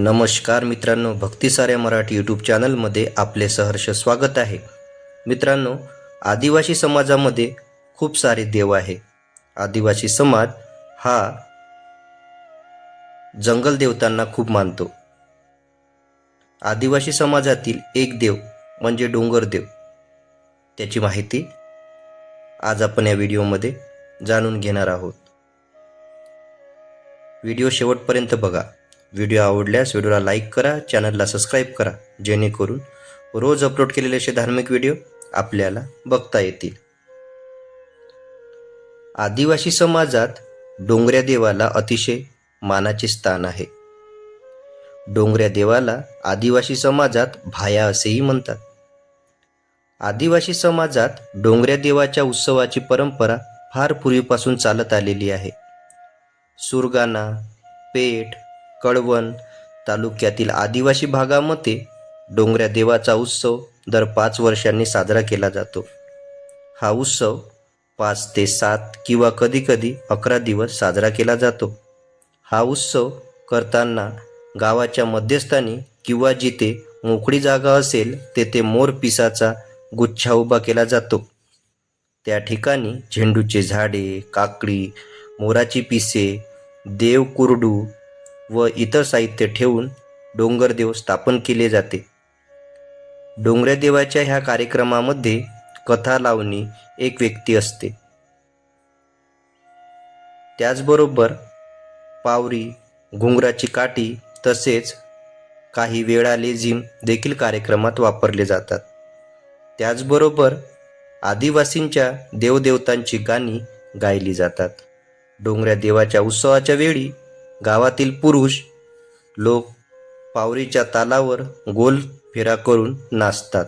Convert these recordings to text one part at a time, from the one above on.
नमस्कार मित्रांनो भक्तिसाऱ्या मराठी यूट्यूब चॅनलमध्ये आपले सहर्ष स्वागत आहे. मित्रांनो आदिवासी समाजामध्ये खूप सारे देव आहे. आदिवासी समाज हा जंगल देवतांना खूप मानतो. आदिवासी समाजातील एक देव म्हणजे डोंगर देव. त्याची माहिती आज आपण या व्हिडिओमध्ये जाणून घेणार आहोत. व्हिडिओ शेवटपर्यंत बघा. व्हिडिओ आवडल्यास व्हिडिओला लाईक करा चॅनलला सबस्क्राईब करा जेणेकरून रोज अपलोड केलेले असे धार्मिक व्हिडिओ आपल्याला बघता येतील. आदिवासी समाजात डोंगऱ्या देवाला अतिशय मानाचे स्थान आहे. डोंगऱ्या देवाला आदिवासी समाजात भाया असेही म्हणतात. आदिवासी समाजात डोंगऱ्या देवाच्या उत्सवाची परंपरा फार पूर्वीपासून चालत आलेली आहे. सुरगाणा पेठ कळवण तालुक्यातील आदिवासी भागामध्ये डोंगऱ्या देवाचा उत्सव दर पाच वर्षांनी साजरा केला जातो. हा उत्सव पाच ते सात किंवा कधीकधी अकरा दिवस साजरा केला जातो. हा उत्सव करताना गावाच्या मध्यस्थानी किंवा जिथे मोकळी जागा असेल तेथे मोर पिसाचा गुच्छा उभा केला जातो. त्या ठिकाणी झेंडूचे झाडे काकडी मोराची पिसे देव कुरडू व इतर साहित्य ठेवून डोंगरदेव स्थापन केले जाते. डोंगरदेवाच्या ह्या कार्यक्रमामध्ये कथा लावणी एक व्यक्ती असते. त्याचबरोबर पावरी घुंगराची काठी तसेच काही वेळा लेझिम देखील कार्यक्रमात वापरले जातात. त्याचबरोबर आदिवासींच्या देवदेवतांची गाणी गायली जातात. डोंगऱ्या देवाच्या उत्सवाच्या वेळी गावातील पुरुष लोक पावरीच्या तालावर गोल फेरा करून नाचतात.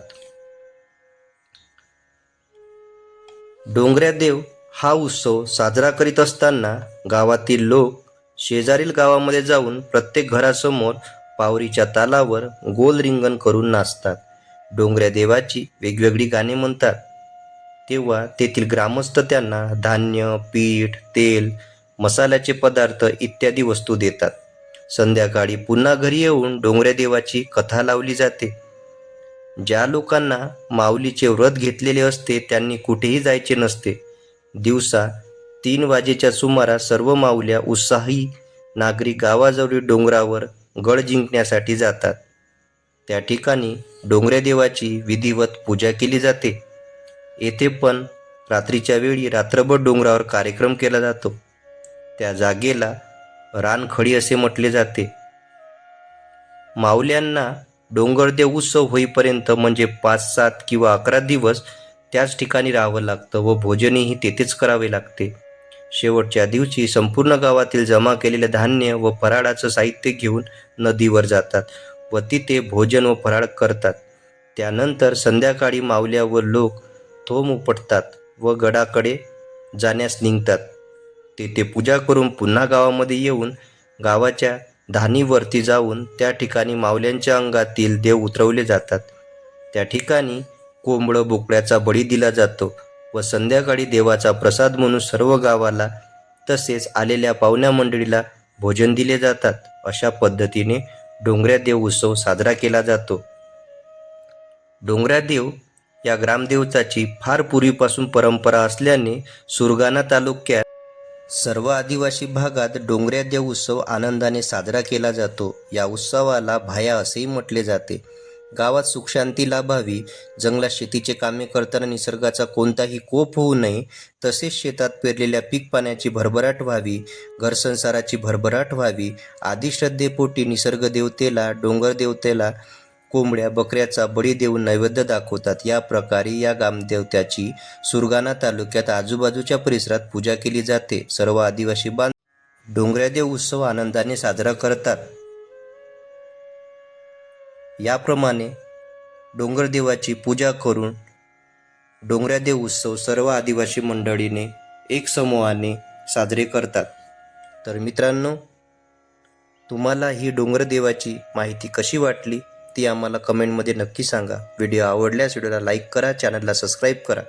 डोंगऱ्या देव हा उत्सव साजरा करीत असताना गावातील लोक शेजारील गावामध्ये जाऊन प्रत्येक घरासमोर पावरीच्या तालावर गोल रिंगण करून नाचतात. डोंगऱ्या देवाची वेगवेगळी गाणी म्हणतात. तेव्हा तेथील ग्रामस्थ त्यांना धान्य पीठ तेल मसाल्याचे पदार्थ इत्यादी वस्तू देतात. संध्याकाळी पुन्हा घरी येऊन डोंगऱ्या देवाची कथा लावली जाते. ज्या लोकांना माऊलीचे व्रत घेतलेले असते त्यांनी कुठेही जायचे नसते. दिवसा तीन वाजेच्या सुमारास सर्व माऊल्या उत्साही नागरिक गावाजवळील डोंगरावर गड जिंकण्यासाठी जातात. त्या ठिकाणी डोंगऱ्या देवाची विधिवत पूजा केली जाते. येथे पण रात्रीच्या वेळी रात्रभर डोंगरावर कार्यक्रम केला जातो. त्या जागेला रानखडी असे म्हटले जाते. माऊल्यांना डोंगरदेव उत्सव होईपर्यंत म्हणजे पाच सात किंवा अकरा दिवस त्याच ठिकाणी राहावं लागतं व भोजनही तेथेच करावे लागते. शेवटच्या दिवशी संपूर्ण गावातील जमा केलेले धान्य व फराळाचं साहित्य घेऊन नदीवर जातात व तिथे भोजन व फराळ करतात. त्यानंतर संध्याकाळी मावल्या व लोक थोम उपटतात व गडाकडे जाण्यास निघतात. तेथे पूजा करून पुन्हा गावामध्ये येऊन गावाच्या धानीवरती जाऊन त्या ठिकाणी मावल्यांच्या अंगातील देव उतरवले जातात. त्या ठिकाणी कोंबडं बोकड्याचा बळी दिला जातो व संध्याकाळी देवाचा प्रसाद म्हणून सर्व गावाला तसेच आलेल्या पाहुण्या मंडळीला भोजन दिले जातात. अशा पद्धतीने डोंगऱ्या देव उत्सव साजरा केला जातो. डोंगऱ्या देव या ग्रामदेवताची फार पूर्वीपासून परंपरा असल्याने सुरगाणा तालुक्यात सर्व आदिवासी भागात डोंगऱ्या देव उत्सव आनंदाने साजरा केला जातो. या उत्सवाला भाया असेही म्हटले जाते. गावात सुखशांती लाभावी जंगलात शेतीचे कामे करताना निसर्गाचा कोणताही कोप होऊ नये तसेच शेतात पेरलेल्या पीक पाण्याची भरभराट व्हावी घरसंसाराची भरभराट व्हावी आदी श्रद्धेपोटी निसर्ग देवतेला डोंगर देवतेला कोंबड्या बकऱ्याचा बळी देऊन नैवेद्य दाखवतात. या प्रकारे या गामदेवत्याची सुरगाणा तालुक्यात आजूबाजूच्या परिसरात पूजा केली जाते. सर्व आदिवासी बांध डोंगऱ्यादेव उत्सव आनंदाने साजरा करतात. याप्रमाणे डोंगरदेवाची पूजा करून डोंगऱ्यादेव उत्सव सर्व आदिवासी मंडळीने एक समूहाने साजरे करतात. तर मित्रांनो तुम्हाला ही डोंगरदेवाची माहिती कशी वाटली? ती आम्हाला कमेंटमध्ये नक्की सांगा. व्हिडिओ आवडल्यास व्हिडिओला लाईक करा चॅनलला सबस्क्राईब करा.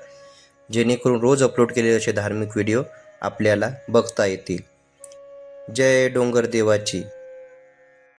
जेणेकरून रोज अपलोड केलेले असे धार्मिक व्हिडिओ आपल्याला बघता येतील. जय डोंगर देवाची